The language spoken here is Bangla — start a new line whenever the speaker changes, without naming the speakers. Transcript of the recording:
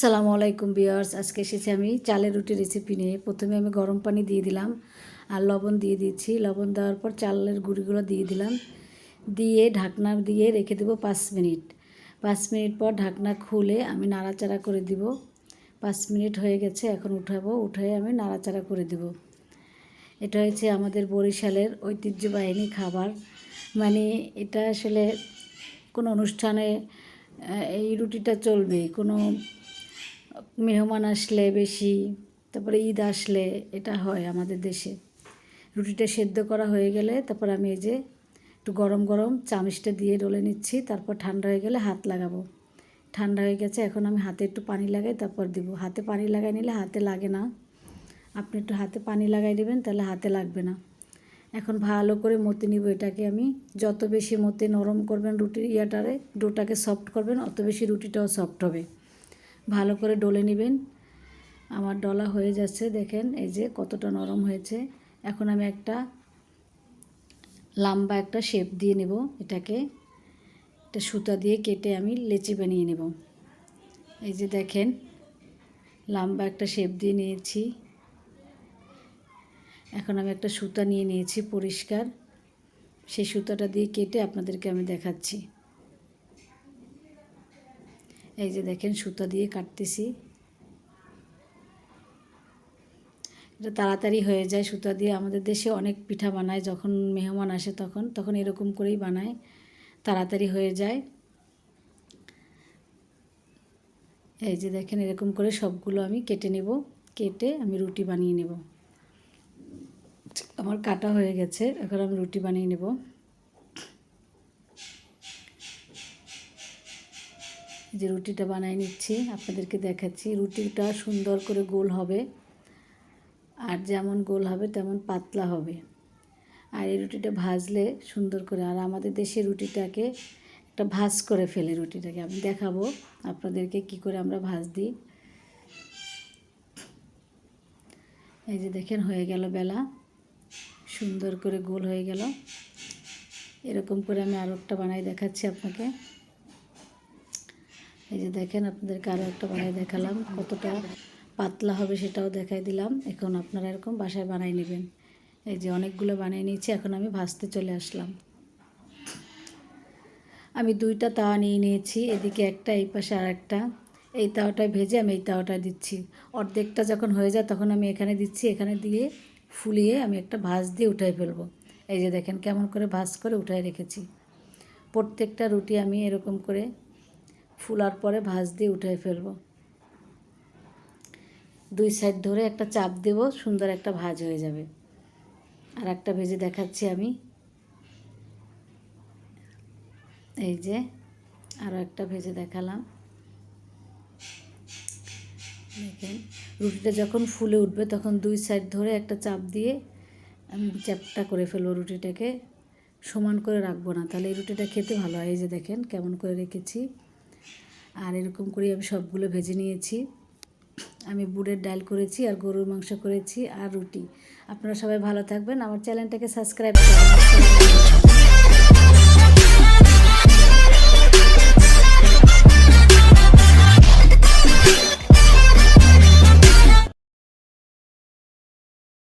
আসসালামু আলাইকুম বিয়ার্স আজকে এসেছি আমি চালের রুটি রেসিপি নিয়ে। প্রথমে আমি গরম পানি দিয়ে দিলাম আর লবণ দিয়ে দিচ্ছি। লবণ দেওয়ার পর চালের গুঁড়িগুলো দিয়ে দিলাম। দিয়ে ঢাকনা দিয়ে রেখে দেবো পাঁচ মিনিট। পাঁচ মিনিট পর ঢাকনা খুলে আমি নাড়াচাড়া করে দিব। পাঁচ মিনিট হয়ে গেছে, এখন উঠাবো। উঠে আমি নাড়াচাড়া করে দিব। এটা হচ্ছে আমাদের বরিশালের ঐতিহ্যবাহিনী খাবার। মানে এটা আসলে কোনো অনুষ্ঠানে এই রুটিটা চলবে। কোনো মেহমান আসলে বেশি, তারপরে ঈদ আসলে এটা হয় আমাদের দেশে। রুটিটা সেদ্ধ করা হয়ে গেলে তারপর আমি এই যে একটু গরম গরম চামিচটা দিয়ে ডলে নিচ্ছি, তারপর ঠান্ডা হয়ে গেলে হাত লাগাবো। ঠান্ডা হয়ে গেছে, এখন আমি হাতে একটু পানি লাগাই, তারপর দিব। হাতে পানি লাগাই নিলে হাতে লাগে না। আপনি একটু হাতে পানি লাগাই দেবেন, তাহলে হাতে লাগবে না। এখন ভালো করে মতে নিব এটাকে আমি। যত বেশি মতে নরম করবেন রুটির ইয়াটারে, ডোটাকে সফট করবেন, অত বেশি রুটিটাও সফট হবে। ভালো করে ডলে নেবেন। আমার ডলা হয়ে যাচ্ছে, দেখেন এই যে কতটা নরম হয়েছে। এখন আমি একটা লম্বা একটা শেপ দিয়ে নেব এটাকে। একটা সুতা দিয়ে কেটে আমি লেচি বানিয়ে নেব। এই যে দেখেন, লম্বা একটা শেপ দিয়ে নিয়েছি। এখন আমি একটা সুতা নিয়ে নিয়েছি পরিষ্কার। সেই সুতাটা দিয়ে কেটে আপনাদেরকে আমি দেখাচ্ছি। এই যে দেখেন সুতা দিয়ে কাটতেছি। এটা তাড়াতাড়ি হয়ে যায় সুতা দিয়ে। আমাদের দেশে অনেক পিঠা বানায়, যখন মেহমান আসে তখন তখন এরকম করেই বানায়। তাড়াতাড়ি হয়ে যায়। এই যে দেখেন এরকম করে সবগুলো আমি কেটে নেব। কেটে আমি রুটি বানিয়ে নেব। আমার কাটা হয়ে গেছে, এখন আমি রুটি বানিয়ে নেব। যে রুটিটা বানিয়ে নিচ্ছি, আপনাদেরকে দেখাচ্ছি। রুটিটা সুন্দর করে গোল হবে। আর যেমন গোল হবে, তেমন পাতলা হবে। আর এই রুটিটা ভাজলে সুন্দর করে, আর আমাদের দেশে রুটিটাকে একটা ভাজ করে ফেলে রুটিটাকে। আমি দেখাবো আপনাদেরকে কি করে আমরা ভাজ দিই। এই যে দেখেন, হয়ে গেল বেলা। সুন্দর করে গোল হয়ে গেল। এরকম করে আমি আরও একটা বানাই দেখাচ্ছি আপনাকে। এই যে দেখেন, আপনাদেরকে আরও একটা বানাই দেখালাম, কতটা পাতলা হবে সেটাও দেখাই দিলাম। এখন আপনারা এরকম বাসায় বানাই নেবেন। এই যে অনেকগুলো বানিয়ে নিয়েছি, এখন আমি ভাজতে চলে আসলাম। আমি দুইটা তাওয়া নিয়ে নিয়েছি, এদিকে একটা, এই পাশে আর একটা এই তাওয়াটায় ভেজে আমি এই তাওয়াটায় দিচ্ছি। অর্ধেকটা যখন হয়ে যায়, তখন আমি এখানে দিচ্ছি, এখানে দিয়ে ফুলিয়ে আমি একটা ভাজ দিয়ে উঠাই ফেলব। এই যে দেখেন, কেমন করে ভাজ করে উঠাই রেখেছি। প্রত্যেকটা রুটি আমি এরকম করে ফুলার পরে ভাজ দিয়ে উঠাই ফেলব। দুই সাইড ধরে একটা চাপ দেব, সুন্দর একটা ভাজ হয়ে যাবে। আর একটা ভেজে দেখাচ্ছি আমি। এই যে আরও একটা ভেজে দেখালাম। দেখেন, রুটিটা যখন ফুলে উঠবে তখন দুই সাইড ধরে একটা চাপ দিয়ে আমি চ্যাপটা করে ফেলব রুটিটাকে। সমান করে রাখব না, তাহলে এই রুটিটা খেতে ভালো হয়। এই যে দেখেন, কেমন করে রেখেছি। আর এরকম করে আমি সবগুলো ভেজে নিয়েছি। আমি বুড়ের ডাল করেছি আর গরুর মাংস করেছি আর রুটি। আপনারা সবাই ভালো থাকবেন। আমার চ্যানেলটাকে সাবস্ক্রাইব করবেন